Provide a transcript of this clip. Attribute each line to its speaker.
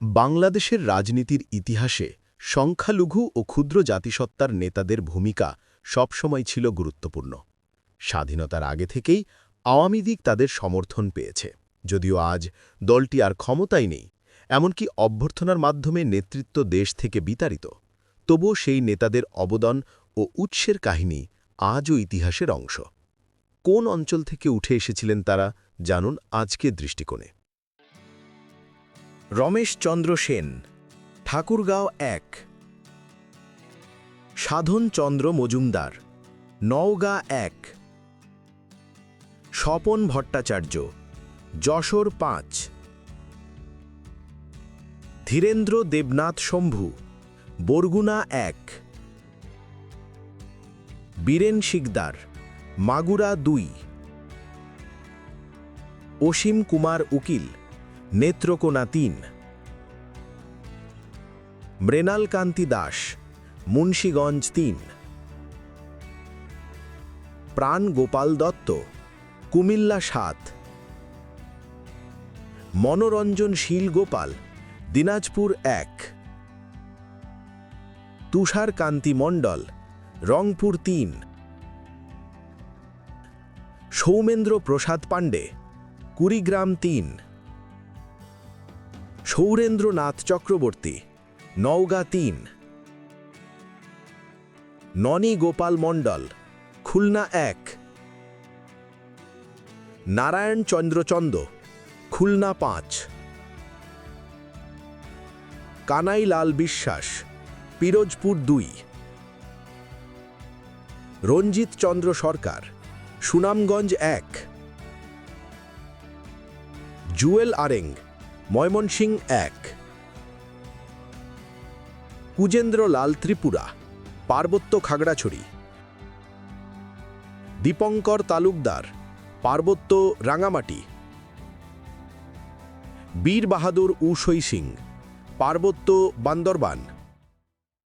Speaker 1: বাংলাদেশের রাজনীতির ইতিহাসে সংখ্যালঘু ও ক্ষুদ্র জাতিসত্তার নেতাদের ভূমিকা সবসময় ছিল গুরুত্বপূর্ণ। স্বাধীনতার আগে থেকেই আওয়ামী লীগ তাদের সমর্থন পেয়েছে। যদিও আজ দলটি আর ক্ষমতায় নেই, এমনকি অভ্যর্থনার মাধ্যমে নেতৃত্ব দেশ থেকে বিতাড়িত, তবুও সেই নেতাদের অবদান ও উৎসের কাহিনী আজও ইতিহাসের অংশ। কোন অঞ্চল থেকে উঠে এসেছিলেন তারা, জানুন আজকের দৃষ্টিকোণে। রমেশচন্দ্র সেন, ঠাকুরগাঁও এক। সাধন চন্দ্র মজুমদার, নওগাঁ এক। স্বপন ভট্টাচার্য, যশোর পাঁচ। ধীরেন্দ্র দেবনাথ শম্ভু, বরগুনা এক। বীরেন শিকদার, মাগুরা দুই। অসীম কুমার উকিল নেত্রকোনা তিন। মৃণাল কান্তি দাস, মুন্সীগঞ্জ তিন। প্রাণ গোপাল দত্ত, কুমিল্লা সাত। মনোরঞ্জন শীল গোপাল, দিনাজপুর এক। তুষার কান্তি মণ্ডল, রংপুর তিন। সৌমেন্দ্র প্রসাদ পাণ্ডে, কুড়িগ্রাম তিন। সৌরেন্দ্রনাথ চক্রবর্তী, নওগাঁ তিন। ননী গোপাল মণ্ডল, খুলনা এক। নারায়ণ চন্দ্রচন্দ খুলনা পাঁচ। কানাইলাল বিশ্বাস, পিরোজপুর দুই। রঞ্জিত চন্দ্র সরকার, সুনামগঞ্জ এক। জুয়েল আরেং ময়মনসিং এক। কুজেন্দ্র লাল ত্রিপুরা, পার্বত্য খাগড়াছড়ি। দীপঙ্কর তালুকদার, পার্বত্য রাঙামাটি। বীর বাহাদুর উষই সিং, পার্বত্য বান্দরবান।